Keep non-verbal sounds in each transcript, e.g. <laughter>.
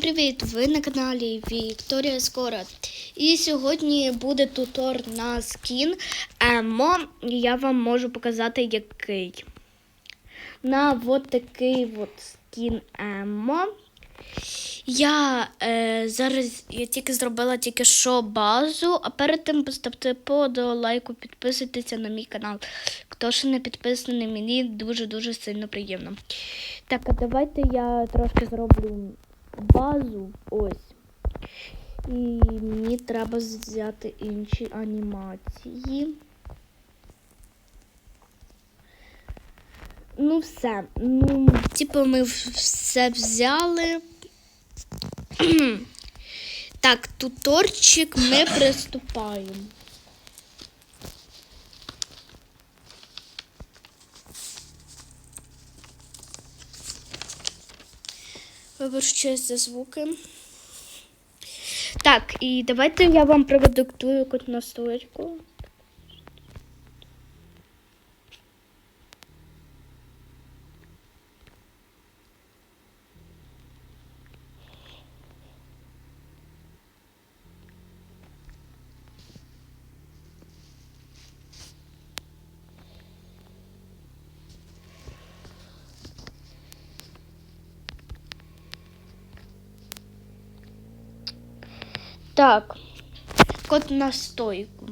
Привіт! Ви на каналі Вікторія Скора. І сьогодні буде тутор на скін Емо. Я вам можу показати який. На от такий от скін Емо. Я е, зараз я тільки зробила тільки що базу, а перед тим поставте по до лайку, підписуйтеся на мій канал. Хто ще не підписаний, мені дуже-дуже сильно приємно. Так, а давайте я трошки зроблю базу. Ось. І мені треба взяти інші анімації. Ну, все. Ну, типу, ми все взяли. <clears throat> Так, туторчик ми приступаємо. Вибачаюсь за звуки. Так, і давайте я вам продиктую якусь настойку. Так, код на стойку.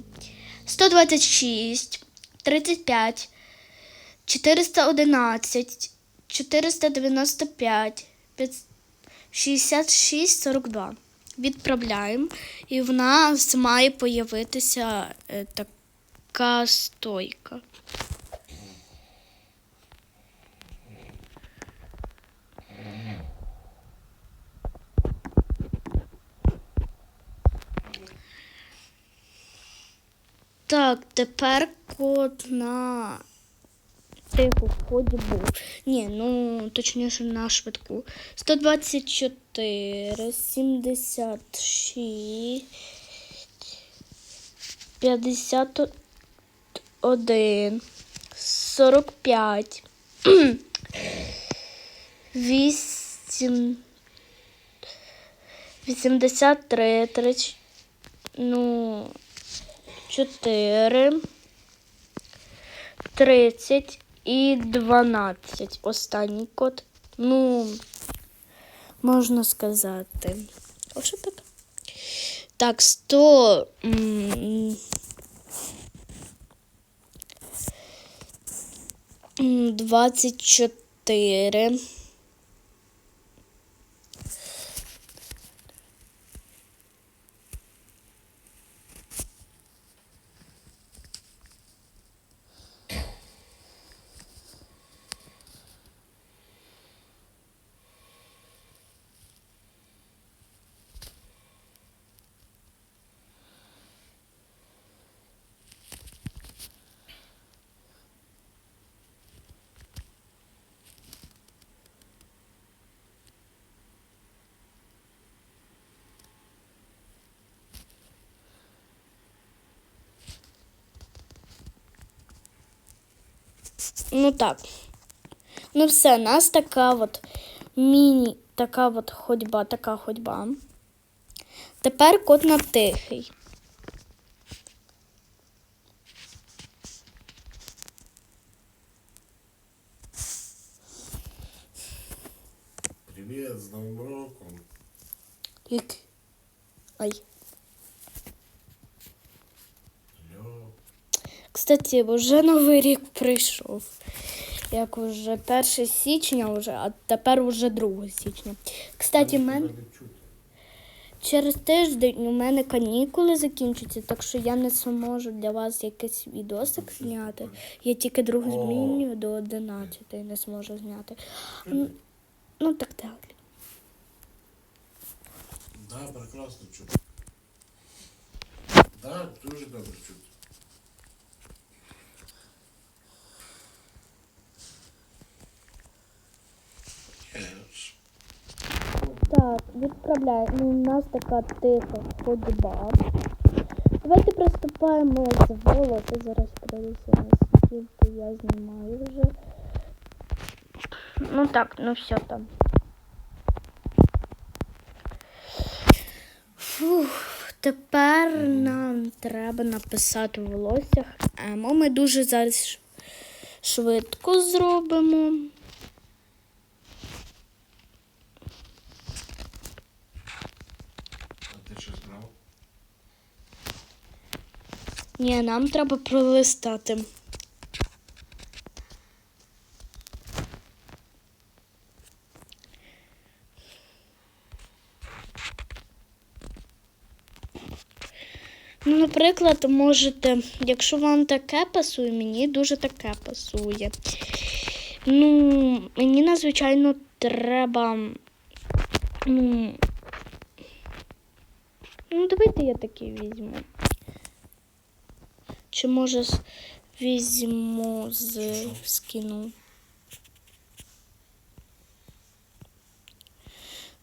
126, 35, 411, 495, 66, 42. Відправляємо. І в нас має появитися е, така стойка. Так, тепер код на тиху ходьбу. Ні, ну точніше на швидку. 124, 76, 51, 45, 8, 83, 30, ну, 4, 30 і 12. Останній код. Ну, можна сказати. Що так? Так, 100. м, м, Ну так. Ну все, у нас така от міні, така от ходьба, така ходьба. Тепер кот на тихий. Привет, с Новым роком. Як... Ай. Кстати, вже новий рік прийшов. Як вже 1 січня, вже, а тепер вже 2 січня. Кстати, мен... Через тиждень у мене канікули закінчаться, так що я не зможу для вас якийсь відосик зняти. Я тільки другу О. змінюю до 11 не зможу зняти. Ну, так далі. Да, прекрасно чути. Да, дуже добре чути. Так, відправляю. Ну, у нас така тиха ходьба. Давайте приступаємо з волоси. Зараз подивлюся, наскільки я знімаю вже. Ну так, ну все там. Фух, тепер нам треба написати в волоссях емо. Ми дуже зараз швидко зробимо. А ти що збрав? Ні, нам треба пролистати. Ну, наприклад, можете, якщо вам таке пасує, мені дуже таке пасує. Ну, мені надзвичайно треба. Ну, ну давайте я таке візьму. Чи може візьму з скину?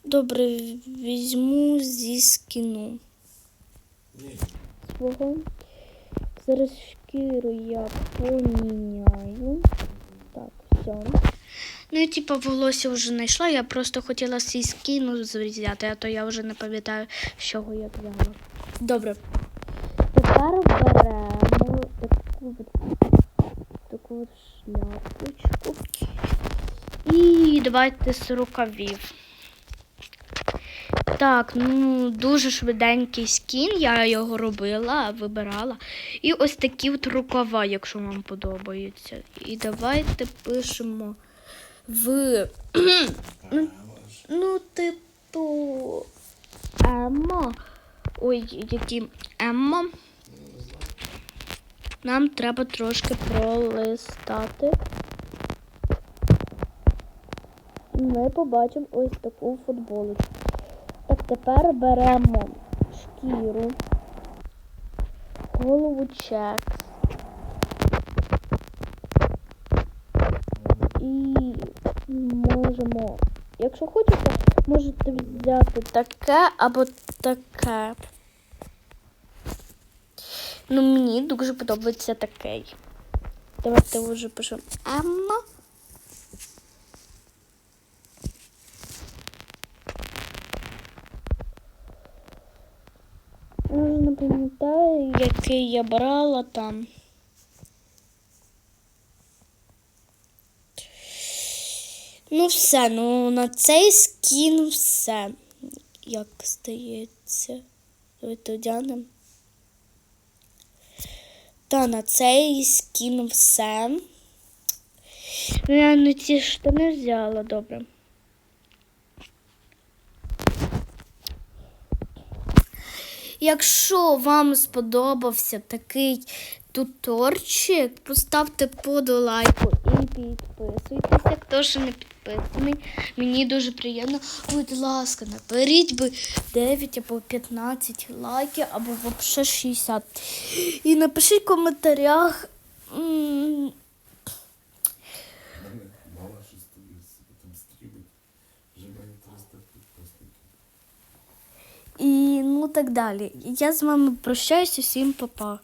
Добре, візьму зі скину свого. Зараз шкіру я поміняю. Так, все. Ну, я типу волосся вже знайшла, я просто хотіла свій скіну взяти, а то я вже не пам'ятаю, з чого я взяла. Добре. Тепер беремо таку от, таку от шляпочку. І давайте з рукавів. Так, ну дуже швиденький скін, я його робила, вибирала. І ось такі от рукава, якщо вам подобаються. І давайте пишемо в. <clears throat> Ну, типу. Емо. Ой, які Емо. Нам треба трошки пролистати. Ми побачимо ось таку футболочку. Так, тепер беремо шкіру, голову чекс. І можемо, якщо хочете, можете взяти таке або таке. Ну, мені дуже подобається такий. Давайте вже пишемо Емма. Я не пам'ятаю, який я брала там. Ну, все, ну на цей скін все. Як здається. Давайте одягнемо. Та на цей скін все. Я не ці штани взяла, добре. Якщо вам сподобався такий туторчик, поставте под лайку і підписуйтесь, хто ще не підписаний. Мені дуже приємно. Будь ласка, наберіть би 9 або 15 лайків, або взагалі 60. І напишіть в коментарях. м, мене мама щось тобі там стрібить. Вже має 300 підписників. І ну так далі. Я з вами прощаюся, всім па-па.